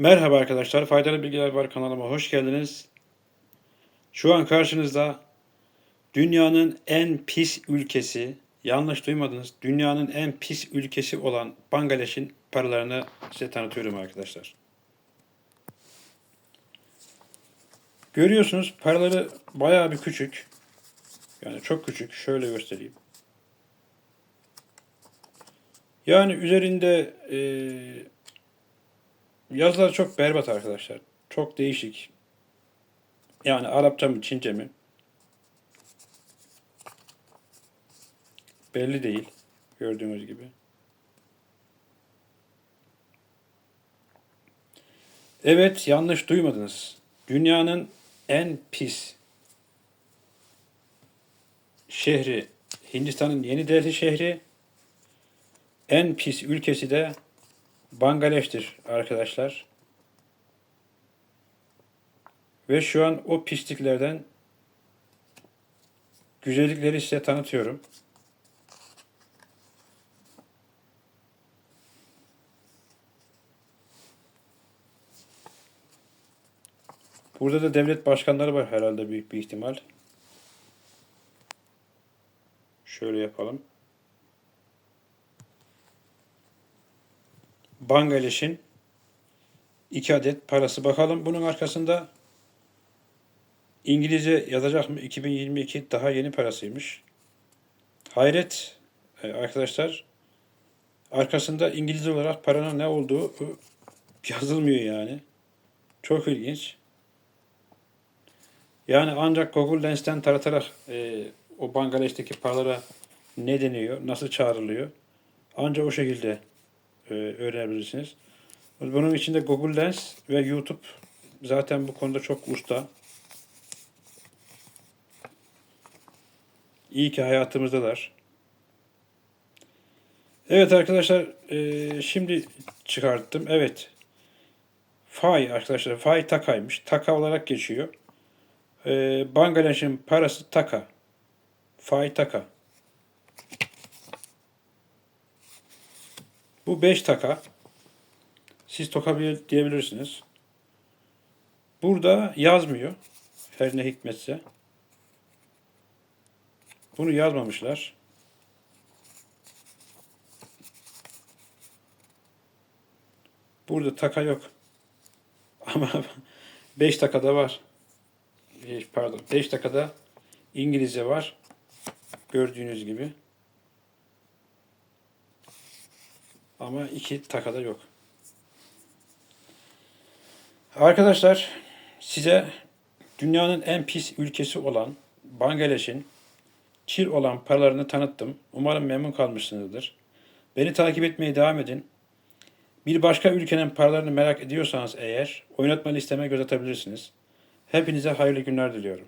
Merhaba arkadaşlar, Faydalı Bilgiler Var kanalıma hoş geldiniz. Şu an karşınızda dünyanın en pis ülkesi, yanlış duymadınız, dünyanın en pis ülkesi olan Bangladeş'in paralarını size tanıtıyorum arkadaşlar. Görüyorsunuz paraları bayağı bir küçük. Yani çok küçük. Şöyle göstereyim. Yani üzerinde eee Yazılar çok berbat arkadaşlar. Çok değişik. Yani Arapça mı Çince mi? Belli değil. Gördüğünüz gibi. Evet yanlış duymadınız. Dünyanın en pis şehri Hindistan'ın Yeni Delhi şehri en pis ülkesi de Bangladeş'tir arkadaşlar. Ve şu an o pisliklerden güzellikleri size tanıtıyorum. Burada da devlet başkanları var herhalde büyük bir ihtimal. Şöyle yapalım. Bangladeş'in iki adet parası. Bakalım bunun arkasında İngilizce yazacak mı? 2022 daha yeni parasıymış. Hayret e, arkadaşlar. Arkasında İngilizce olarak paranın ne olduğu yazılmıyor yani. Çok ilginç. Yani ancak Google Lens'ten taratarak e, o Bangladeş'teki paralara ne deniyor, nasıl çağrılıyor. Ancak o şekilde e, öğrenebilirsiniz. Bunun içinde Google Lens ve YouTube zaten bu konuda çok usta. İyi ki hayatımızdalar. Evet arkadaşlar e, şimdi çıkarttım. Evet. Fay arkadaşlar. Fay takaymış. Taka olarak geçiyor. E, Bangladeş'in parası taka. Fay taka. Bu 5 taka. Siz toka diyebilirsiniz. Burada yazmıyor. Her ne hikmetse. Bunu yazmamışlar. Burada taka yok. Ama 5 takada var. Pardon 5 takada İngilizce var. Gördüğünüz gibi. Ama iki takada yok. Arkadaşlar size dünyanın en pis ülkesi olan Bangladeş'in çil olan paralarını tanıttım. Umarım memnun kalmışsınızdır. Beni takip etmeye devam edin. Bir başka ülkenin paralarını merak ediyorsanız eğer oynatma listeme göz atabilirsiniz. Hepinize hayırlı günler diliyorum.